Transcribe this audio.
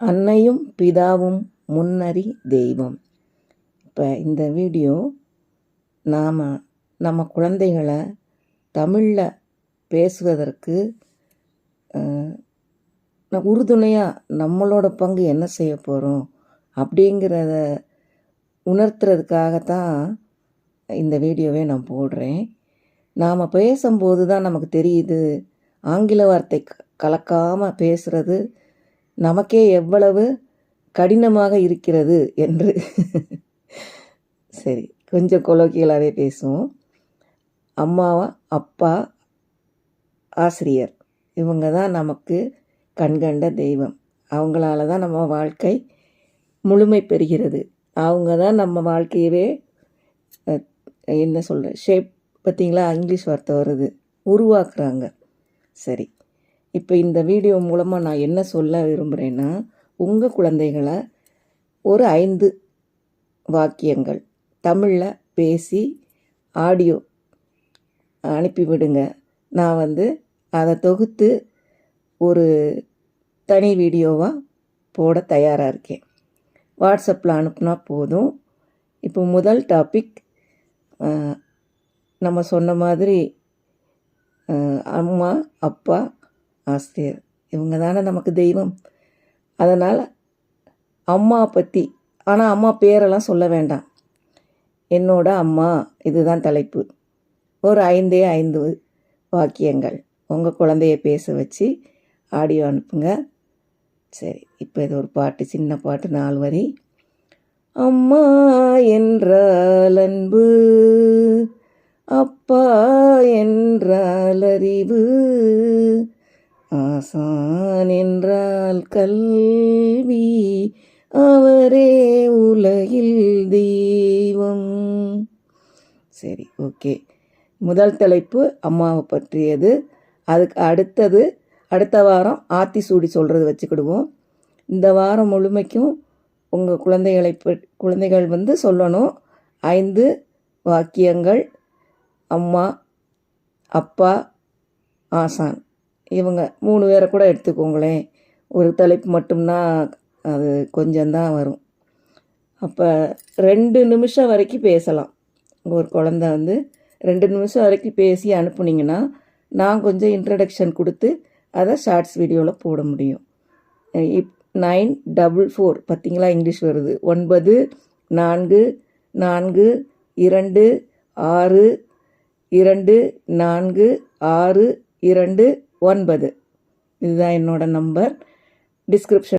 அன்னையும் பிதாவும் முன்னறி தெய்வம். இப்போ இந்த வீடியோ நாம் நம்ம குழந்தைகளை தமிழில் பேசுவதற்கு உறுதுணையாக நம்மளோட பங்கு என்ன செய்ய போகிறோம் அப்படிங்கிறத உணர்த்துறதுக்காகத்தான் இந்த வீடியோவே நான் போடுறேன். நாம் பேசும்போது தான் நமக்கு தெரியுது ஆங்கில வார்த்தை கலக்காமல் பேசுகிறது நமக்கே எவ்வளவு கடினமாக இருக்கிறது என்று. சரி கொஞ்சம் கொலோக்கியலாகவே பேசுவோம். அம்மாவா அப்பா ஆசிரியர் இவங்க தான் நமக்கு கண்கண்ட தெய்வம். அவங்களால தான் நம்ம வாழ்க்கை முழுமை பெறுகிறது. அவங்க தான் நம்ம வாழ்க்கையவே என்ன சொல்கிற ஷேப் பார்த்தீங்களா? இங்கிலீஷ் வார்த்தை வருது. உருவாக்குறாங்க. சரி. இப்போ இந்த வீடியோ மூலமாக நான் என்ன சொல்ல விரும்புகிறேன்னா உங்கள் குழந்தைகளை ஒரு ஐந்து வாக்கியங்கள் தமிழில் பேசி ஆடியோ அனுப்பிவிடுங்க நான் வந்து அதை தொகுத்து ஒரு தனி வீடியோவாக போட தயாராக இருக்கேன். வாட்ஸ்அப்பில் அனுப்புனா போதும். இப்போ முதல் டாபிக் நம்ம சொன்ன மாதிரி அம்மா அப்பா ஆசிரியர். இவங்க தானே நமக்கு தெய்வம். அதனால் அம்மா பற்றி ஆனால் அம்மா பேரெல்லாம் சொல்ல வேண்டாம். என்னோட அம்மா இதுதான் தலைப்பு. ஒரு ஐந்தே ஐந்து வாக்கியங்கள். உங்கள் குழந்தைய பேச வச்சு ஆடியோ அனுப்புங்க. சரி இப்போ இது ஒரு பாட்டு சின்ன பாட்டு நாலு வரி. அம்மா என்றால் அன்பு அப்பா என்றால் அறிவு. ஆசான் என்றால் கல்வி அவரே உலகில் தெய்வம். சரி ஓகே. முதல் தலைப்பு அம்மாவை பற்றியது. அதுக்கு அடுத்தது அடுத்த வாரம் ஆத்தி சூடி சொல்கிறது வச்சுக்கிடுவோம். இந்த வாரம் முழுமைக்கும் உங்கள் குழந்தைகளை குழந்தைகள் வந்து சொல்லணும். ஐந்து வாக்கியங்கள். அம்மா அப்பா ஆசான். இவங்க மூணு பேரை கூட எடுத்துக்கோங்களேன். ஒரு தலைப்பு மட்டும்னா அது கொஞ்சம்தான் வரும். அப்போ ரெண்டு நிமிஷம் வரைக்கும் பேசலாம். ஒரு குழந்த வந்து ரெண்டு நிமிஷம் வரைக்கும் பேசி அனுப்புனீங்கன்னா நான் கொஞ்சம் இன்ட்ரடக்ஷன் கொடுத்து அதை ஷார்ட்ஸ் வீடியோவில் போட முடியும். இப் நைன் டபுள் ஃபோர் பார்த்திங்களா? இங்கிலீஷ் வருது. ஒன்பது நான்கு நான்கு இரண்டு ஆறு இரண்டு நான்கு ஆறு இரண்டு ஒன்பது. இதுதான் என்னோடய நம்பர் டிஸ்கிரிப்ஷன்